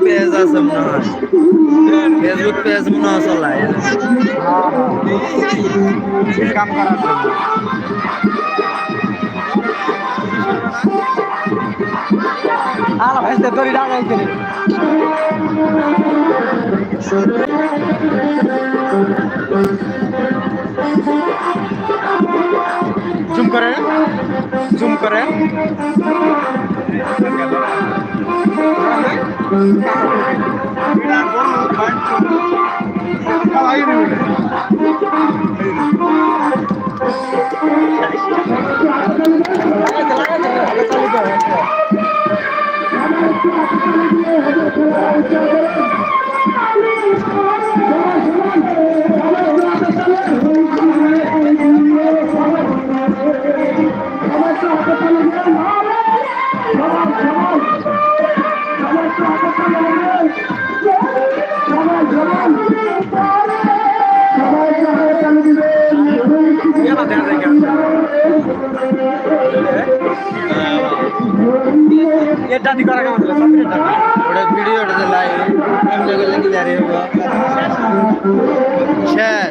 পেঁয়াজ আছে মনে পেজ মনে চলায় কাম করার জন্য আলা ভাই দড়ি ডাঙাইছে জুম করে জুম করে। এর দাদি করা কেমন ছিল সব দাদি ওটা ভিডিওটা যে লাইভ এমনি করলে কি জারি হব শেষ হ্যাঁ।